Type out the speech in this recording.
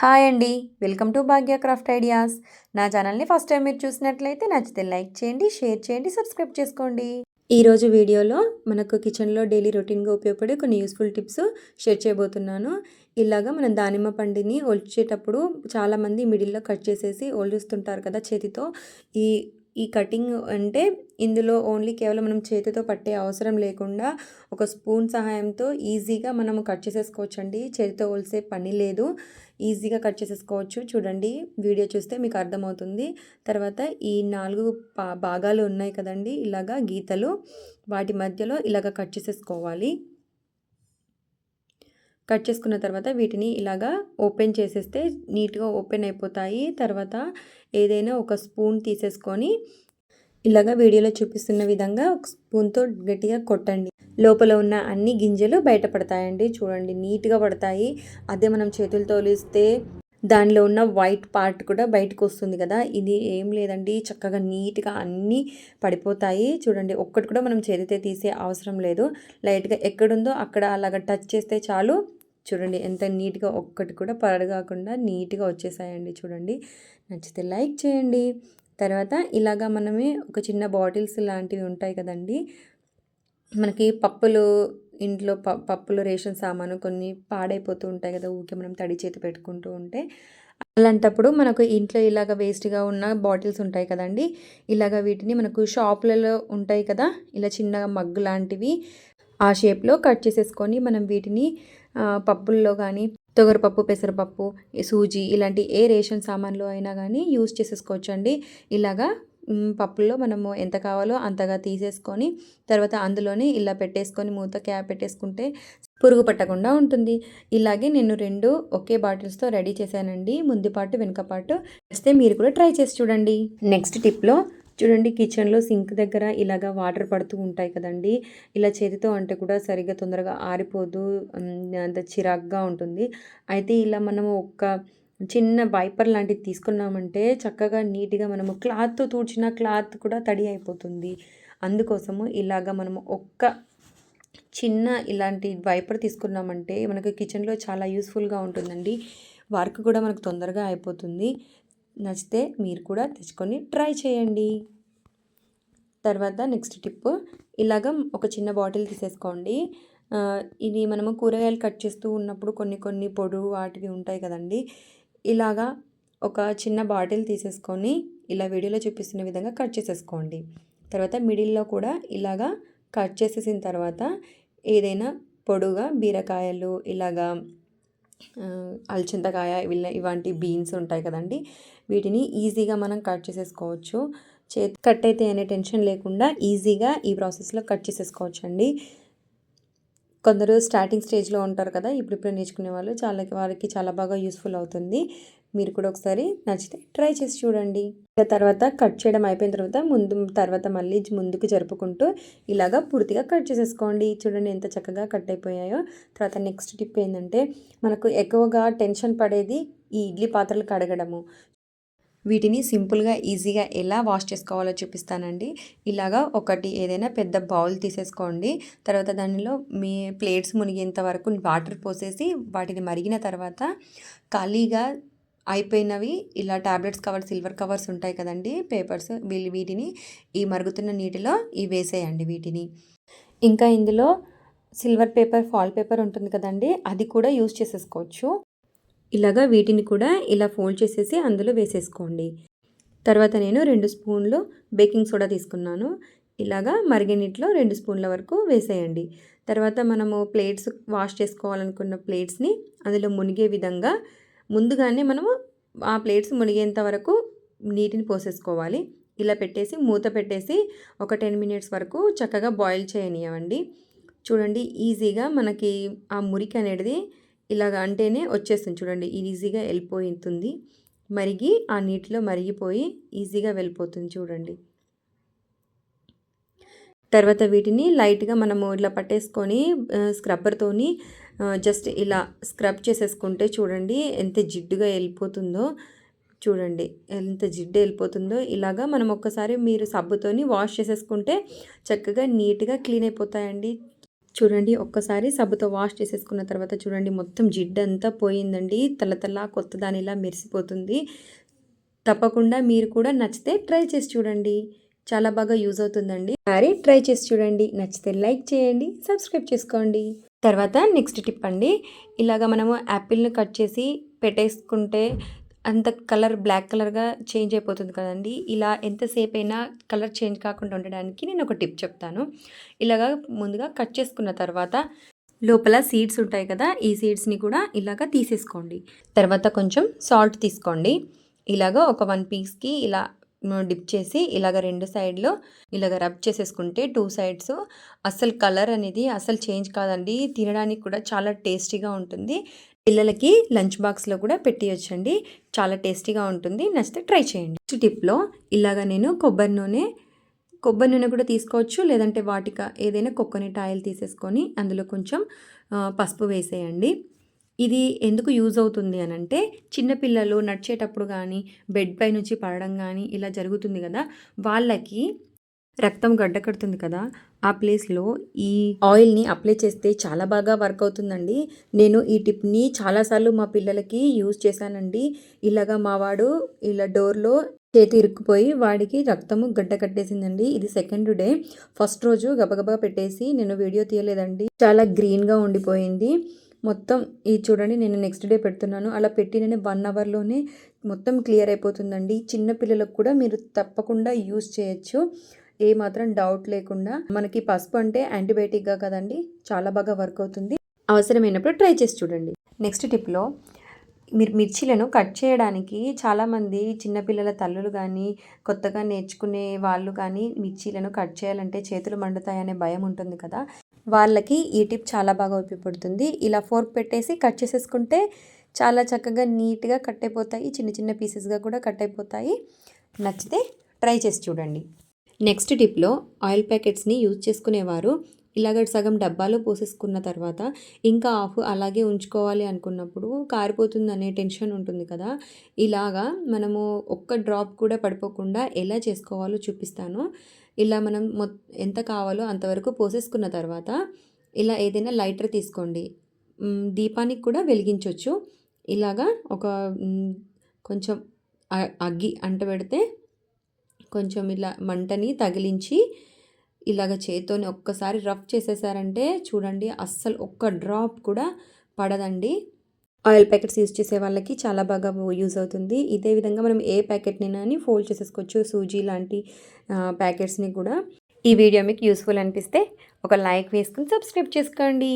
Hi అండి. Welcome to Bhagya craft ideas. నా ఛానల్ని ఫస్ట్ టైం మీరు చూసినట్లయితే నచ్చితే లైక్ చేయండి షేర్ చేయండి సబ్స్క్రైబ్ చేసుకోండి. ఈరోజు వీడియోలో మనకు కిచెన్లో డైలీ రొటీన్గా ఉపయోగపడే కొన్ని యూస్ఫుల్ టిప్స్ షేర్ చేయబోతున్నాను. ఇలాగా మనం దానిమ్మ పండుని ఒలిచేటప్పుడు చాలామంది మిడిల్లో కట్ చేసేసి ఒలుస్తుంటారు కదా చేతితో. ఈ ఈ కటింగ్ అంటే ఇందులో ఓన్లీ కేవలం మనం చేతితో పట్టే అవసరం లేకుండా ఒక స్పూన్ సహాయంతో ఈజీగా మనం కట్ చేసేసుకోవచ్చు అండి చేతితో ఒలిసే పని లేదు. ఈజీగా కట్ చేసేసుకోవచ్చు. చూడండి వీడియో చూస్తే మీకు అర్థమవుతుంది. తర్వాత ఈ నాలుగు భాగాలు ఉన్నాయి కదండి ఇలాగా గీతలు. వాటి మధ్యలో ఇలాగ కట్ చేసేసుకోవాలి. కట్ చేసుకున్న తర్వాత వీటిని ఇలాగా ఓపెన్ చేసేస్తే నీట్గా ఓపెన్ అయిపోతాయి. తర్వాత ఏదైనా ఒక స్పూన్ తీసేసుకొని ఇలాగా వీడియోలో చూపిస్తున్న విధంగా ఒక స్పూన్తో గట్టిగా కొట్టండి. లోపల ఉన్న అన్ని గింజలు బయటపడతాయండి చూడండి నీట్గా పడతాయి. అదే మనం చేతులతో తోలిస్తే దానిలో ఉన్న వైట్ పార్ట్ కూడా బయటకు వస్తుంది కదా. ఇది ఏం లేదండి. చక్కగా నీట్గా అన్నీ పడిపోతాయి. చూడండి ఒక్కటి కూడా మనం చేతితే తీసే అవసరం లేదు. లైట్గా ఎక్కడుందో అక్కడ అలాగ టచ్ చేస్తే చాలు. చూడండి ఎంత నీట్గా ఒక్కటి కూడా పరడగాకుండా నీట్గా వచ్చేసాయండి చూడండి. నచ్చితే లైక్ చేయండి. తర్వాత ఇలాగా మనమే ఒక చిన్న బాటిల్స్ లాంటివి ఉంటాయి కదండి. మనకి పప్పులు ఇంట్లో ప పప్పులు రేషన్ సామాను కొన్ని పాడైపోతూ ఉంటాయి కదా ఊరికే మనం తడి చేతి పెట్టుకుంటూ ఉంటే. అలాంటప్పుడు మనకు ఇంట్లో ఇలాగ వేస్ట్గా ఉన్న బాటిల్స్ ఉంటాయి కదండి ఇలాగ వీటిని మనకు షాపులలో ఉంటాయి కదా ఇలా చిన్న మగ్గు లాంటివి ఆ షేప్లో కట్ చేసేసుకొని మనం వీటిని పప్పుల్లో కానీ తొగరపప్పు పెసరపప్పు సూజీ ఇలాంటి ఏ రేషన్ సామాన్లు అయినా కానీ యూస్ చేసేసుకోవచ్చండి. ఇలాగా పప్పుల్లో మనము ఎంత కావాలో అంతగా తీసేసుకొని తర్వాత అందులోనే ఇలా పెట్టేసుకొని మూత క్యాప్ పెట్టేసుకుంటే పురుగు పట్టకుండా ఉంటుంది. ఇలాగే నేను రెండు ఒకే బాటిల్స్తో రెడీ చేశానండి. ముందు పాటు వెనుక పాటు వస్తే మీరు కూడా ట్రై చేసి చూడండి. నెక్స్ట్ టిప్లో చూడండి కిచెన్లో సింక్ దగ్గర ఇలాగా వాటర్ పడుతూ ఉంటాయి కదండి. ఇలా చేతితో అంటే కూడా సరిగ్గా తొందరగా ఆరిపోదు. అంత చిరాగ్గా ఉంటుంది. అయితే ఇలా మనము ఒక్క చిన్న వైపర్ లాంటిది తీసుకున్నామంటే చక్కగా నీట్గా మనము క్లాత్తో తూడ్చిన క్లాత్ కూడా తడి అయిపోతుంది. అందుకోసము ఇలాగ మనము ఒక్క చిన్న ఇలాంటి వైపర్ తీసుకున్నామంటే మనకు కిచెన్లో చాలా యూస్ఫుల్గా ఉంటుందండి. వర్క్ కూడా మనకు తొందరగా అయిపోతుంది. నచ్చితే మీరు కూడా తెచ్చుకొని ట్రై చేయండి. తర్వాత నెక్స్ట్ టిప్ ఇలాగ ఒక చిన్న బాటిల్ తీసేసుకోండి. ఇది మనము కూరగాయలు కట్ చేస్తూ ఉన్నప్పుడు కొన్ని కొన్ని పొడు వాటివి ఉంటాయి కదండి. ఇలాగా ఒక చిన్న బాటిల్ తీసేసుకొని ఇలా వీడియోలో చూపిస్తున్న విధంగా కట్ చేసేసుకోండి. తర్వాత మిడిల్లో కూడా ఇలాగా కట్ చేసేసిన తర్వాత ఏదైనా పొడుగా బీరకాయలు ఇలాగా అల్చింతకాయ ఇలాంటి బీన్స్ ఉంటాయి కదండి. వీటిని ఈజీగా మనం కట్ చేసేసుకోవచ్చు. చేతి కట్ అయితే అనే టెన్షన్ లేకుండా ఈజీగా ఈ ప్రాసెస్లో కట్ చేసేసుకోవచ్చు అండి కొందరు స్టార్టింగ్ స్టేజ్లో ఉంటారు కదా ఇప్పుడు ఇప్పుడు నేర్చుకునే వాళ్ళు చాలా వారికి చాలా బాగా యూస్ఫుల్ అవుతుంది. మీరు కూడా ఒకసారి నచ్చితే ట్రై చేసి చూడండి. తర్వాత కట్ చేయడం అయిపోయిన తర్వాత ముందు తర్వాత మళ్ళీ ముందుకు జరుపుకుంటూ ఇలాగా పూర్తిగా కట్ చేసేసుకోండి. చూడండి ఎంత చక్కగా కట్ అయిపోయాయో. తర్వాత నెక్స్ట్ టిప్ ఏంటంటే మనకు ఎక్కువగా టెన్షన్ పడేది ఈ ఇడ్లీ పాత్రలు కడగడము వీటిని సింపుల్గా ఈజీగా ఎలా వాష్ చేసుకోవాలో చూపిస్తానండి. ఇలాగా ఒకటి ఏదైనా పెద్ద బౌల్ తీసేసుకోండి. తర్వాత దానిలో మీ ప్లేట్స్ మునిగేంత వరకు వాటర్ పోసేసి వాటిని మరిగిన తర్వాత ఖాళీగా అయిపోయినవి ఇలా ట్యాబ్లెట్స్ కవర్ సిల్వర్ కవర్స్ ఉంటాయి కదండి పేపర్స్ వీళ్ళు వీటిని ఈ మరుగుతున్న నీటిలో ఈ వేసేయండి వీటిని. ఇంకా ఇందులో సిల్వర్ పేపర్ ఫాల్ పేపర్ ఉంటుంది కదండి అది కూడా యూస్ చేసేసుకోవచ్చు. ఇలాగా వీటిని కూడా ఇలా ఫోల్డ్ చేసేసి అందులో వేసేసుకోండి. తర్వాత నేను రెండు స్పూన్లు బేకింగ్ సోడా తీసుకున్నాను. ఇలాగా మరిగినీటిలో రెండు స్పూన్ల వరకు వేసేయండి. తర్వాత మనము ప్లేట్స్ వాష్ చేసుకోవాలనుకున్న ప్లేట్స్ని అందులో మునిగే విధంగా ముందుగానే మనము ఆ ప్లేట్స్ మునిగేంత వరకు నీటిని పోసేసుకోవాలి. ఇలా పెట్టేసి మూత పెట్టేసి ఒక టెన్ మినిట్స్ వరకు చక్కగా బాయిల్ చేయనివ్వండి. చూడండి ఈజీగా మనకి ఆ మురికి అనేది ఇలాగ అంటేనే వచ్చేస్తుంది. చూడండి ఈజీగా వెళ్ళిపోతుంది. మరిగి ఆ నీటిలో మరిగిపోయి ఈజీగా వెళ్ళిపోతుంది చూడండి. తర్వాత వీటిని లైట్గా మనము ఇట్లా పట్టేసుకొని స్క్రబ్బర్తోని జస్ట్ ఇలా స్క్రబ్ చేసేసుకుంటే చూడండి ఎంత జిడ్డుగా వెళ్ళిపోతుందో చూడండి. ఎంత జిడ్డు వెళ్ళిపోతుందో ఇలాగా మనం ఒక్కసారి మీరు సబ్బుతోని వాష్ చేసేసుకుంటే చక్కగా నీట్గా క్లీన్ అయిపోతాయండి. చూడండి ఒక్కసారి సబ్బుతో వాష్ చేసేసుకున్న తర్వాత చూడండి మొత్తం జిడ్డంతా పోయిందండి. తల తల కొత్త దానిలా మెరిసిపోతుంది. తప్పకుండా మీరు కూడా నచ్చితే ట్రై చేసి చూడండి. చాలా బాగా యూజ్ అవుతుందండి. సారీ ట్రై చేసి చూడండి. నచ్చితే లైక్ చేయండి సబ్స్క్రైబ్ చేసుకోండి. తర్వాత నెక్స్ట్ టిప్ అండి. ఇలాగ మనము యాపిల్ని కట్ చేసి పెట్టేసుకుంటే అంత కలర్ బ్లాక్ కలర్గా చేంజ్ అయిపోతుంది కదండి. ఇలా ఎంతసేపు అయినా కలర్ చేంజ్ కాకుండా ఉండడానికి నేను ఒక టిప్ చెప్తాను. ఇలాగా ముందుగా కట్ చేసుకున్న తర్వాత లోపల సీడ్స్ ఉంటాయి కదా ఈ సీడ్స్ని కూడా ఇలాగ తీసేసుకోండి. తర్వాత కొంచెం సాల్ట్ తీసుకోండి. ఇలాగ ఒక వన్ పీస్కి ఇలా డిప్ చేసి ఇలాగ రెండు సైడ్లో ఇలాగ రబ్ చేసేసుకుంటే టూ సైడ్స్ అసలు కలర్ అనేది అసలు చేంజ్ కాదండి. తినడానికి కూడా చాలా టేస్టీగా ఉంటుంది. పిల్లలకి లంచ్ బాక్స్లో కూడా పెట్టియొచ్చండి. చాలా టేస్టీగా ఉంటుంది. నచ్చితే ట్రై చేయండి. నెక్స్ట్ టిప్లో ఇలాగ నేను కొబ్బరి నూనె కొబ్బరి నూనె కూడా తీసుకోవచ్చు. లేదంటే వాటిక ఏదైనా కోకోనట్ ఆయిల్ తీసేసుకొని అందులో కొంచెం పసుపు వేసేయండి. ఇది ఎందుకు యూజ్ అవుతుంది అని అంటే చిన్నపిల్లలు నడిచేటప్పుడు కానీ బెడ్ పై నుంచి పడడం కానీ ఇలా జరుగుతుంది కదా వాళ్ళకి రక్తం గడ్డ కడుతుంది కదా ఆ ప్లేస్లో ఈ ఆయిల్ని అప్లై చేస్తే చాలా బాగా వర్క్ అవుతుందండి. నేను ఈ టిప్ని చాలాసార్లు మా పిల్లలకి యూజ్ చేశానండి. ఇలాగా మావాడు ఇలా డోర్లో చేతి ఇరుక్కుపోయి వాడికి రక్తము గడ్డ కట్టేసిందండి ఇది సెకండ్ డే. ఫస్ట్ రోజు గబగబా పెట్టేసి నేను వీడియో తీయలేదండి. చాలా గ్రీన్గా ఉండిపోయింది. మొత్తం ఇది చూడండి నేను నెక్స్ట్ డే పెడుతున్నాను. అలా పెట్టి నేను వన్ అవర్లోనే మొత్తం క్లియర్ అయిపోతుందండి. చిన్న పిల్లలకు కూడా మీరు తప్పకుండా యూజ్ చేయొచ్చు. ఏ మాత్రం డౌట్ లేకుండా మనకి పసుపు అంటే యాంటీబయాటిక్గా కదండి చాలా బాగా వర్క్ అవుతుంది. అవసరమైనప్పుడు ట్రై చేసి చూడండి. నెక్స్ట్ టిప్లో మీరు మిర్చీలను కట్ చేయడానికి చాలామంది చిన్నపిల్లల తల్లులు కానీ కొత్తగా నేర్చుకునే వాళ్ళు కానీ మిర్చీలను కట్ చేయాలంటే చేతులు మండుతాయనే భయం ఉంటుంది కదా. వాళ్ళకి ఈ టిప్ చాలా బాగా ఉపయోగపడుతుంది. ఇలా ఫోర్క్ పెట్టేసి కట్ చేసేసుకుంటే చాలా చక్కగా నీట్గా కట్ అయిపోతాయి చిన్న చిన్న పీసెస్గా కూడా కట్ అయిపోతాయి. నచ్చితే ట్రై చేసి చూడండి. నెక్స్ట్ టిప్లో ఆయిల్ ప్యాకెట్స్ని యూజ్ చేసుకునేవారు. ఇలాగ సగం డబ్బాలో పోసేసుకున్న తర్వాత ఇంకా ఆఫ్ అలాగే ఉంచుకోవాలి అనుకున్నప్పుడు కారిపోతుంది అనే టెన్షన్ ఉంటుంది కదా. ఇలాగా మనము ఒక్క డ్రాప్ కూడా పడిపోకుండా ఎలా చేసుకోవాలో చూపిస్తాను. ఇలా మనం మొ ఎంత కావాలో అంతవరకు పోసేసుకున్న తర్వాత ఇలా ఏదైనా లైటర్ తీసుకోండి. దీపానికి కూడా వెలిగించవచ్చు ఇలాగా ఒక కొంచెం అగ్గి అంటబెడితే కొంచెం ఇలా మంటని తగిలించి ఇలాగ చేత్తోని ఒక్కసారి రఫ్ చేసేసారంటే చూడండి అస్సలు ఒక్క డ్రాప్ కూడా పడదండి. ఆయిల్ ప్యాకెట్స్ యూజ్ చేసే వాళ్ళకి చాలా బాగా యూజ్ అవుతుంది. ఇదే విధంగా మనం ఏ ప్యాకెట్నైనా అని ఫోల్డ్ చేసేసుకోవచ్చు సూజీ లాంటి ప్యాకెట్స్ని కూడా. ఈ వీడియో మీకు యూస్ఫుల్ అనిపిస్తే ఒక లైక్ వేసుకుని సబ్స్క్రైబ్ చేసుకోండి.